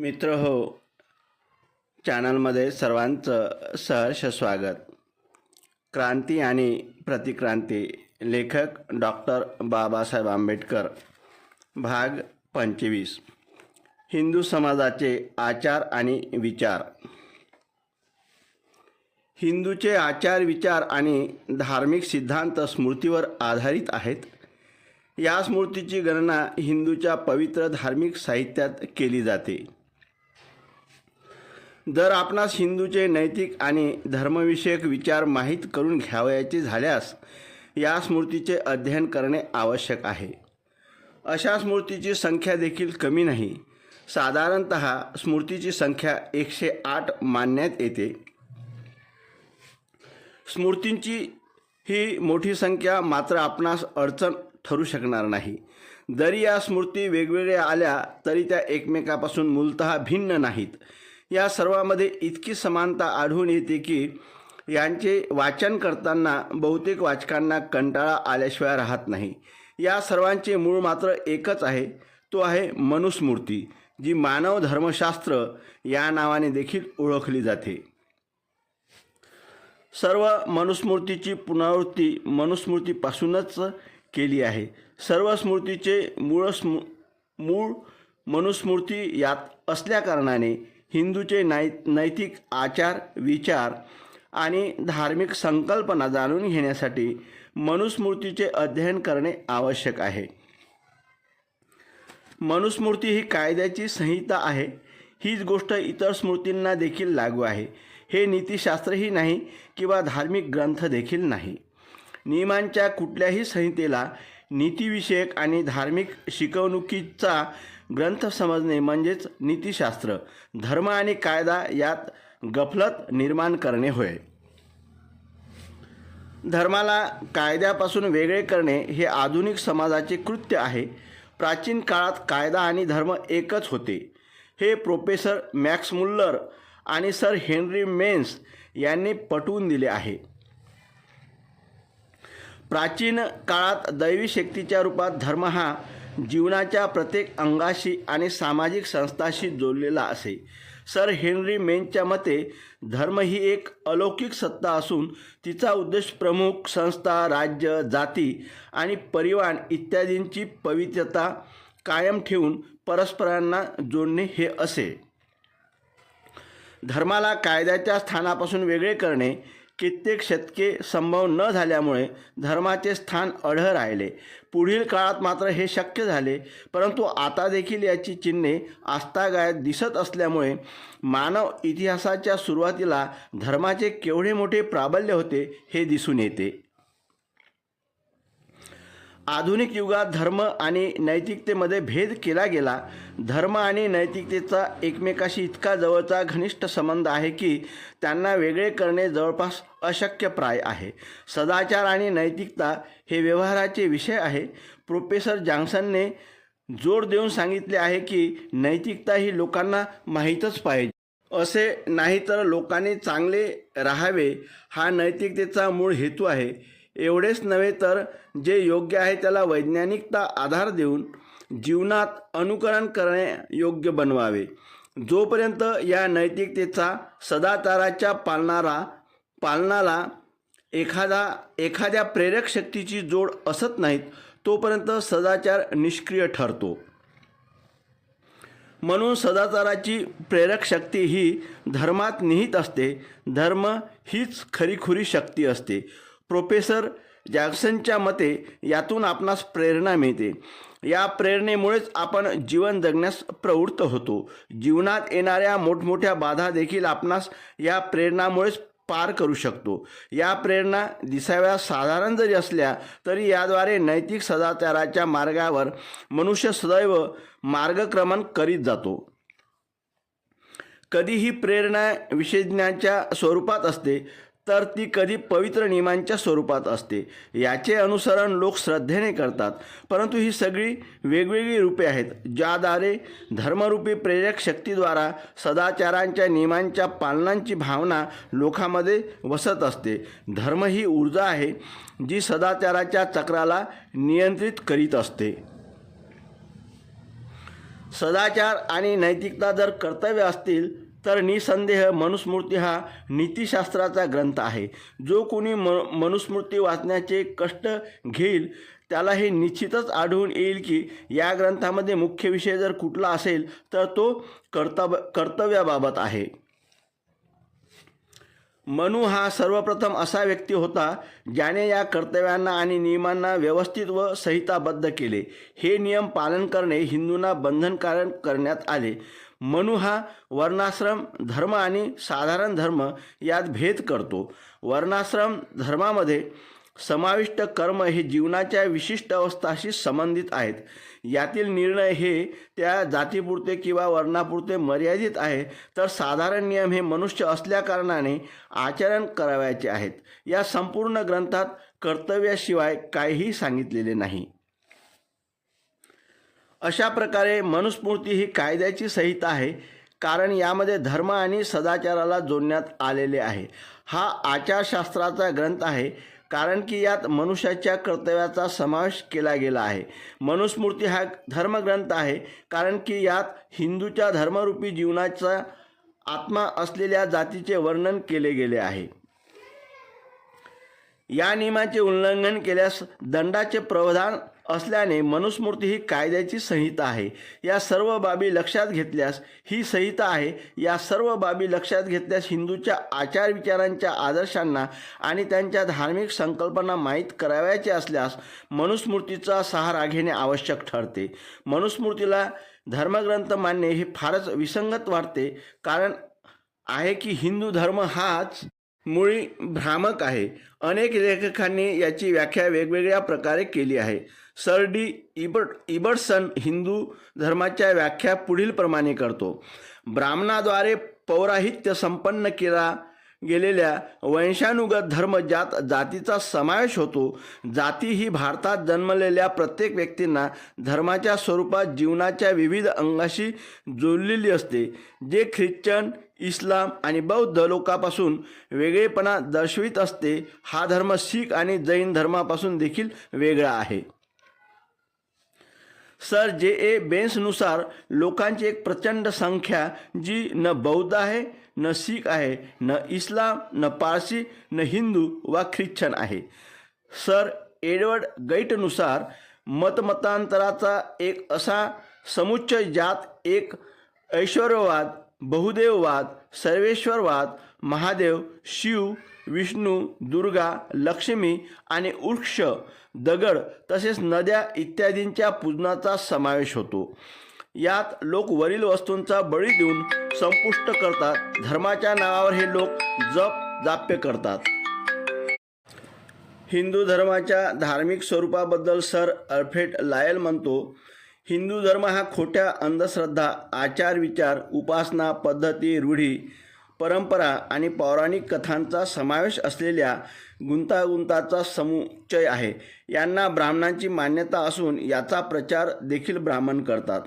मित्र हो चॅनलमध्ये सर्वांचं सहर्ष स्वागत. क्रांती आणि प्रतिक्रांती लेखक डॉक्टर बाबासाहेब आंबेडकर भाग पंचवीस. हिंदू समाजाचे आचार आणि विचार. हिंदूचे आचार विचार आणि धार्मिक सिद्धांत स्मृतीवर आधारित आहेत. या स्मृतीची गणना हिंदूच्या पवित्र धार्मिक साहित्यात केली जाते. जर आपणास हिंदूचे नैतिक आणि धर्मविषयक विचार माहीत करून घ्यावयाचे झाल्यास या स्मृतीचे अध्ययन करणे आवश्यक आहे. अशा स्मृतीची संख्या देखील कमी नाही. साधारणत स्मृतीची संख्या एकशे आठ मानण्यात येते. स्मृतींची ही मोठी संख्या मात्र आपणास अडचण ठरू शकणार नाही. जरी या स्मृती वेगवेगळ्या आल्या तरी त्या एकमेकापासून मूलतः भिन्न नाहीत. या सर्वामध्ये इतकी समानता आढळून येते की यांचे वाचन करताना बहुतेक वाचकांना कंटाळा आल्याशिवाय राहत नाही. या सर्वांचे मूळ मात्र एकच आहे तो आहे मनुस्मृती जी मानव धर्मशास्त्र या नावाने देखील ओळखली जाते. सर्व मनुस्मृतीची पुनरावृत्ती मनुस्मृतीपासूनच केली आहे. सर्व स्मृतीचे मूळ स्मृ मूळ मनुस्मृती यात असल्याकारणाने हिंदूचे नै नैतिक आचार विचार आणि धार्मिक संकल्पना जाणून घेण्यासाठी मनुस्मृतीचे अध्ययन करणे आवश्यक आहे. मनुस्मृती ही कायद्याची संहिता आहे. हीच गोष्ट इतर स्मृतींना देखील लागू आहे. हे नीतिशास्त्रही नाही किंवा धार्मिक ग्रंथ देखील नाही. नियमांच्या कुठल्याही संहितेला नीतिविषयक आणि धार्मिक शिकवणुकीचा ग्रंथ समजणे म्हणजेच नीतिशास्त्र धर्म आणि कायदा यात गफलत निर्माण करणे होय. धर्माला कायद्यापासून वेगळे करणे हे आधुनिक समाजाचे कृत्य आहे. प्राचीन काळात कायदा आणि धर्म एकच होते. हे प्रोफेसर मॅक्स मुल्लर आणि सर हेनरी मेन्स यांनी पटवून दिले आहे. प्राचीन काळात दैवी शक्तीच्या रूपात धर्म हा जीवनाच्या प्रत्येक अंगाशी आणि सामाजिक संस्थाशी जोडलेला असे. सर हेनरी मेनच्या मते धर्म ही एक अलौकिक सत्ता असून तिचा उद्देश प्रमुख संस्था राज्य जाती आणि परिवार इत्यादींची पवित्रता कायम ठेवून परस्परांना जोडणे हे असे. धर्माला कायद्याच्या स्थानापासून वेगळे करणे कित्येक शतके संभव न झाल्यामुळे धर्माचे स्थान अढळ राहिले. पुढील काळात मात्र हे शक्य झाले परंतु आता देखील याची चिन्हे आस्थागायत दिसत असल्यामुळे मानव इतिहासाच्या सुरुवातीला धर्माचे केवढे मोठे प्राबल्य होते हे दिसून येते. आधुनिक युगात धर्म आणि नैतिकतेमध्ये भेद केला गेला. धर्म आणि नैतिकतेचा एकमेकाशी इतका जवळचा घनिष्ठ संबंध आहे की त्यांना वेगळे करणे जवळपास अशक्यप्राय आहे. सदाचार आणि नैतिकता हे व्यवहाराचे विषय आहे. प्रोफेसर जॉन्सनने जोर देऊन सांगितले आहे की नैतिकता ही लोकांना माहीतच पाहिजे. असे नाही तर लोकांनी चांगले राहावे हा नैतिकतेचा मूळ हेतू आहे. एवढेच नव्हे तर जे योग्य आहे त्याला वैज्ञानिकता आधार देऊन जीवनात अनुकरण करणे योग्य बनवावे. जोपर्यंत या नैतिकतेचा सदाचाराच्या पालणारा पालनाला एखादा एखाद्या प्रेरक शक्तीची जोड असत नाहीत तोपर्यंत सदाचार निष्क्रिय ठरतो. म्हणून सदाचाराची प्रेरक शक्ती ही धर्मात निहित असते. धर्म हीच खरीखुरी शक्ती असते. प्रोफेसर जॅक्सनच्या मते यातून आपणास प्रेरणा मिळते. या प्रेरणेमुळेच आपण जीवन जगण्यास प्रवृत्त होतो. जीवनात येणाऱ्या मोठमोठ्या बाधा देखील आपणास या प्रेरणामुळेच पार करू शकतो. या प्रेरणा दिसाव्या साधारण जरी असल्या तरी याद्वारे नैतिक सदाचाराच्या मार्गावर मनुष्य सदैव मार्गक्रमण करीत जातो. कधी ही प्रेरणा विषयज्ञाच्या स्वरूपात असते तर ती कधी पवित्र नियमांच्या स्वरूपात असते. याचे अनुसरण लोक श्रद्धेने करतात. परंतु ही सगळी वेगवेगळी रूपे आहेत ज्याद्वारे धर्मरूपी प्रेरक शक्तीद्वारा सदाचारांच्या नियमांच्या पालनांची भावना लोकांमध्ये वसत असते. धर्म ही ऊर्जा आहे जी सदाचाराच्या चक्राला नियंत्रित करीत असते. सदाचार आणि नैतिकता जर कर्तव्य असतील तर निसंदेह मनुस्मृती हा नीतिशास्त्राचा ग्रंथ आहे. जो कोणी म मनुस्मृती वाचण्याचे कष्ट घेईल त्याला हे निश्चितच आढळून येईल की या ग्रंथामध्ये मुख्य विषय जर कुठला असेल तर तो कर्तव्य कर्तव्याबाबत आहे. मनु हा सर्वप्रथम असा व्यक्ती होता ज्याने या कर्तव्यांना आणि नियमांना व्यवस्थित व संहिताबद्ध केले. हे नियम पालन करणे हिंदूंना बंधनकारक करण्यात आले. मनु हा वर्णाश्रम धर्म आणि साधारण धर्म यात भेद करतो. वर्णाश्रम धर्मामध्ये समाविष्ट कर्म हे जीवनाच्या विशिष्ट अवस्थाशी संबंधित आहेत. यातील निर्णय हे त्या जातीपुरते किंवा वर्णापुरते मर्यादित आहे तर साधारण नियम हे मनुष्य असल्याकारणाने आचरण करावयाचे आहेत. या संपूर्ण ग्रंथात कर्तव्याशिवाय काहीही सांगितलेले नाही. अशा प्रकारे मनुस्मृती ही कायद्याची संहिता आहे कारण यामध्ये धर्म आणि सदाचाराला जोडण्यात आलेले आहे. हा आचारशास्त्राचा ग्रंथ आहे कारण की यात मनुष्याच्या कर्तव्याचा समावेश केला गेला आहे. मनुस्मृती हा धर्मग्रंथ आहे कारण की यात हिंदूच्या धर्मरूपी जीवनाचा आत्मा असलेल्या जातीचे वर्णन केले गेले आहे. या नियमाचे उल्लंघन केल्यास दंडाचे प्रावधान असल्याने मनुस्मृती ही कायद्याची संहिता आहे. या सर्व बाबी लक्षात घेतल्यास ही संहिता आहे. या सर्व बाबी लक्षात घेतल्यास हिंदूच्या आचार विचारांच्या आदर्शांना आणि त्यांच्या धार्मिक संकल्पना माहीत करावयाचे असल्यास मनुस्मृतीचा सहारा घेणे आवश्यक ठरते. मनुस्मृतीला धर्मग्रंथ मानणे हे फारच विसंगत वाटते. कारण आहे की हिंदू धर्म हाच मुळी भ्रामक आहे. अनेक लेखकांनी याची व्याख्या वेगवेगळ्या प्रकारे केली आहे. सर डी इबर्ट इबर्टसन हिंदू धर्माच्या व्याख्या पुढीलप्रमाणे करतो. ब्राह्मणाद्वारे पौराहित्य संपन्न केला गेलेल्या वंशानुगत धर्म ज्यात जातीचा समावेश होतो. जाती ही भारतात जन्मलेल्या प्रत्येक व्यक्तींना धर्माच्या स्वरूपात जीवनाच्या विविध अंगाशी जोडलेली असते. जे ख्रिश्चन इस्लाम आणि बौद्ध लोकापासून वेगळेपणा दर्शवित असते हा धर्म शीख आणि जैन धर्मापासून देखील वेगळा आहे. सर जे ए बेन्सनुसार लोकांची एक प्रचंड संख्या जी न बौद्ध आहे न शीख आहे न इस्लाम न पारसी न हिंदू वा ख्रिश्चन आहे. सर एडवर्ड गैटनुसार मतमतांतराचा एक असा समुच्चय ज्यात एक ऐश्वर्यवाद बहुदेववाद सर्वेश्वरवाद महादेव शिव विष्णू दुर्गा लक्ष्मी आणि वृक्ष दगड तसेच नद्या इत्यादींच्या पूजनाचा समावेश होतो. यात लोक वरील वस्तूंचा बळी देऊन संपुष्ट करतात. धर्माच्या नावावर हे लोक जप जाप्य करतात. हिंदू धर्माच्या धार्मिक स्वरूपाबद्दल सर अल्फ्रेड लायल म्हणतो हिंदू धर्म हा खोट्या अंधश्रद्धा आचार विचार उपासना पद्धती रूढी परंपरा आणि पौराणिक कथांचा समावेश असलेल्या गुंतागुंताचा समुच्चय आहे. यांना ब्राह्मणांची मान्यता असून याचा प्रचार देखील ब्राह्मण करतात.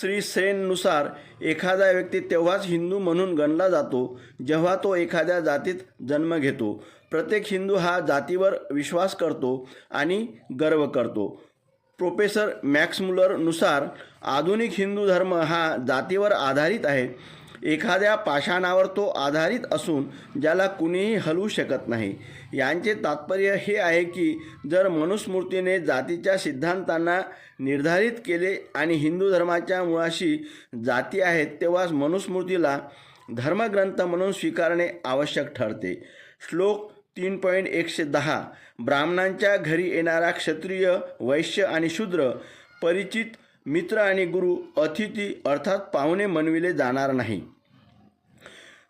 श्री सेननुसार एखादा व्यक्ती तेव्हाच हिंदू म्हणून गणला जातो जेव्हा तो एखाद्या जातीत जन्म घेतो. प्रत्येक हिंदू हा जातीवर विश्वास करतो आणि गर्व करतो. प्रोफेसर मॅक्स मुलरनुसार आधुनिक हिंदू धर्म हा जातीवर आधारित आहे. एखाद्या पाषाणावर तो आधारित असून ज्याला कुणीही हलवू शकत नाही. यांचे तात्पर्य हे आहे की जर मनुस्मृतीने जातीच्या सिद्धांतांना निर्धारित केले आणि हिंदू धर्माच्या मुळाशी जाती आहेत तेव्हाच मनुस्मृतीला धर्मग्रंथ म्हणून स्वीकारणे आवश्यक ठरते. श्लोक तीन पॉईंट एकशे दहा ब्राह्मणांच्या घरी येणारा क्षत्रिय वैश्य आणि शूद्र परिचित मित्र आणि गुरु अतिथी अर्थात पाहुणे मनविले जाणार नाही.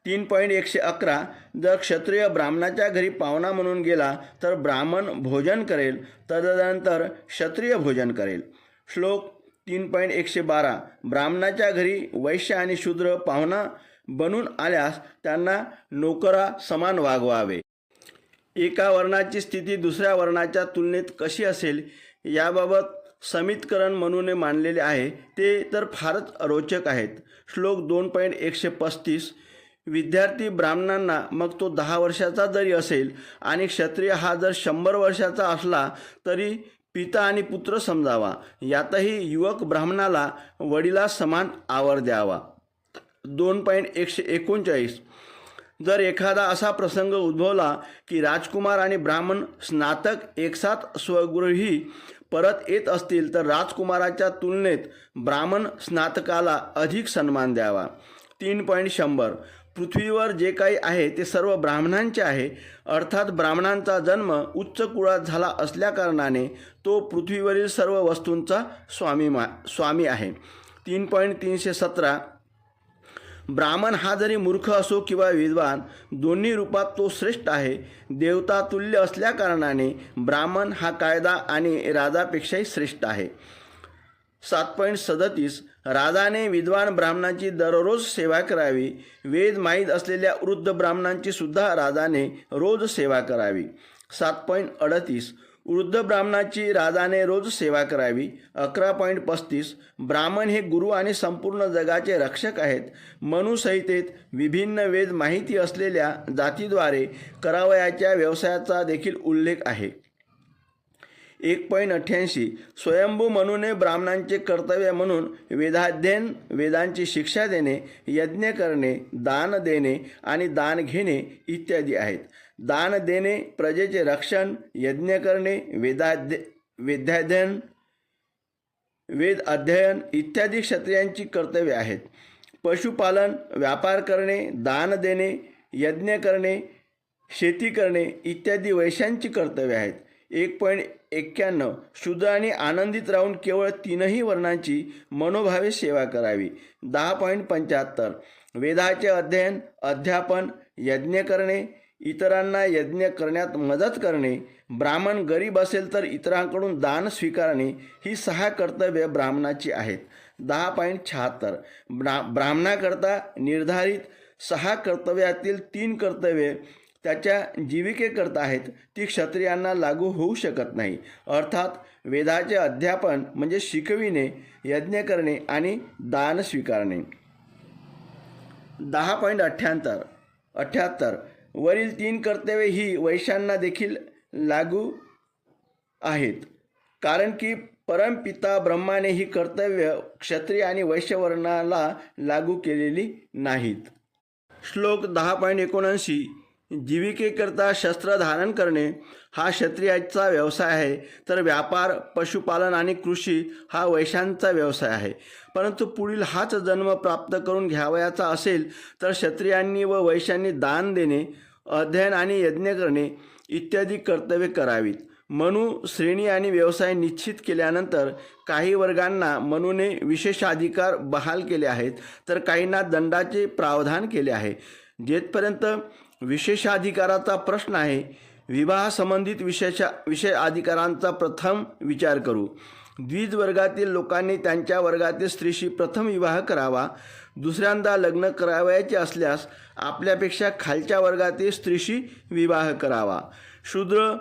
तीन पॉईंट एकशे अकरा. जर क्षत्रिय ब्राह्मणाच्या घरी पाहुणा म्हणून गेला तर ब्राह्मण भोजन करेल. तदनंतर क्षत्रिय भोजन करेल. श्लोक तीन पॉईंट एकशे बारा. ब्राह्मणाच्या घरी वैश्य आणि शूद्र पाहुणा बनून आल्यास त्यांना नोकरा समान वागवावे. एका वर्णाची स्थिती दुसऱ्या वर्णाच्या तुलनेत कशी असेल याबाबत समितकरण म्हणून मानलेले आहे. ते तर फारच रोचक आहेत. श्लोक दोन पॉईंट एकशे पस्तीस. विद्यार्थी ब्राह्मणांना मग तो दहा वर्षाचा जरी असेल आणि क्षत्रिय हा जर शंभर वर्षाचा असला तरी पिता आणि पुत्र समजावा. यातही युवक ब्राह्मणाला वडिला समान आवर द्यावा. दोन पॉईंट एकशे एकोणचाळीस. जर एखादा असा प्रसंग उद्भवला की राजकुमार आणि ब्राह्मण स्नातक एकसाथ स्वगृही परत येत असतील तर राजकुमाराच्या तुलनेत ब्राह्मण स्नातकाला अधिक सन्मान द्यावा. तीन पॉईंट शंभर. पृथ्वीवर जे काही आहे ते सर्व ब्राह्मणांचे आहे. अर्थात ब्राह्मणांचा जन्म उच्च कुळात झाला असल्याकारणाने तो पृथ्वीवरील सर्व वस्तूंचा स्वामी मा स्वामी आहे. तीन पॉईंट तीनशे सतरा. ब्राह्मण हा जरी मूर्ख असो किंवा विद्वान दोन्ही रूपात तो श्रेष्ठ आहे. देवता तुल्य असल्याकारणाने ब्राह्मण हा कायदा आणि राजापेक्षाही श्रेष्ठ आहे. सात पॉईंट सदतीस. राजाने विद्वान ब्राह्मणाची दररोज सेवा करावी. वेद माहीत असलेल्या वृद्ध ब्राह्मणांची सुद्धा राजाने रोज सेवा करावी. सात पॉईंट अडतीस. वृद्ध ब्राह्मणाची राजाने रोज सेवा करावी. अकरा पॉईंट पस्तीस. ब्राह्मण हे गुरु आणि संपूर्ण जगाचे रक्षक आहेत. मनुसंहितेत विभिन्न वेद माहिती असलेल्या जातीद्वारे करावयाच्या व्यवसायाचा देखील उल्लेख आहे. एक पॉईंट अठ्ठ्याऐंशी. स्वयंभू म्हणून ब्राह्मणांचे कर्तव्य म्हणून वेदाध्ययन वेदांची शिक्षा देणे यज्ञ करणे दान देणे आणि दान घेणे इत्यादी आहेत. दान देणे प्रजेचे रक्षण यज्ञ करणे वेदाध्य वेदाध्ययन वेद अध्ययन इत्यादी क्षत्रियांची कर्तव्ये आहेत. पशुपालन व्यापार करणे दान देणे यज्ञ करणे शेती करणे इत्यादी वैश्यांची कर्तव्ये आहेत. एक पॉईंट एक्क्याण्णव. शुद्ध आणि आनंदित राहून केवळ तीनही वर्णांची मनोभावे सेवा करावी. दहा पॉईंट पंच्याहत्तर. वेदाचे अध्ययन अध्यापन यज्ञ करणे इतरांना यज्ञ करण्यात मदत करणे ब्राह्मण गरीब असेल तर इतरांकडून दान स्वीकारणे ही सहा कर्तव्य ब्राह्मणाची आहेत. दहा पॉईंट शहात्तर. ब्रा ब्राह्मणाकरता निर्धारित सहा कर्तव्यातील तीन कर्तव्ये त्याच्या जीविकेकरता आहेत ती क्षत्रियांना लागू होऊ शकत नाही. अर्थात वेदाचे अध्यापन म्हणजे शिकविणे यज्ञ करणे आणि दान स्वीकारणे. दहा पॉईंट अठ्ठ्याहत्तर अठ्ठ्याहत्तर. वरील तीन कर्तव्ये ही वैश्यांना देखील लागू आहेत. कारण की परमपिता ब्रह्माने ही कर्तव्य क्षत्रिय आणि वैश्यवर्णाला लागू केलेली नाहीत. श्लोक दहा पॉईंट एकोणऐंशी जीविकेकरता शस्त्र धारण करणे हा क्षत्रियाचा व्यवसाय आहे. तर व्यापार पशुपालन आणि कृषी हा वैश्यांचा व्यवसाय आहे. परंतु पुढील हाच जन्म प्राप्त करून घ्यावयाचा असेल तर क्षत्रियांनी व वैश्यांनी दान देणे अध्ययन आणि यज्ञ करणे इत्यादी कर्तव्ये करावीत. मनु श्रेणी आणि व्यवसाय निश्चित केल्यानंतर काही वर्गांना मनुने विशेषाधिकार बहाल केले आहेत. तर काहींना दंडाचे प्रावधान केले आहे. जेथपर्यंत विशेषाधिकाराचा प्रश्न आहे. विवाहासंबंधित विशेषा विशेष अधिकारांचा प्रथम विचार करू. द्विज वर्गातील लोकांनी त्यांच्या वर्गातील स्त्रीशी प्रथम विवाह करावा. दुसऱ्यांदा लग्न करावयाचे असल्यास आपल्यापेक्षा खालच्या वर्गातील स्त्रीशी विवाह करावा. शूद्र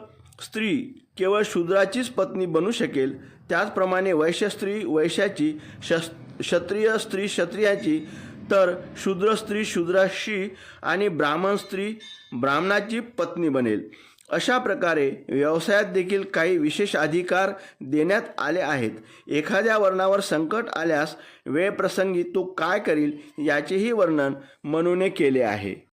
स्त्री केवळ शूद्राचीच पत्नी बनू शकेल. त्याचप्रमाणे वैश्य स्त्री वैश्याची शस् क्षत्रिय स्त्री क्षत्रियाची तर शूद्र स्त्री शूद्राशी आणि ब्राह्मण स्त्री ब्राह्मणाची पत्नी बनेल. अशा प्रकारे व्यवसायात देखील काही विशेष अधिकार देण्यात आले आहेत. एखाद्या वर्णावर संकट आल्यास वेळप्रसंगी तो काय करील याचेही वर्णन मनूने केले आहे.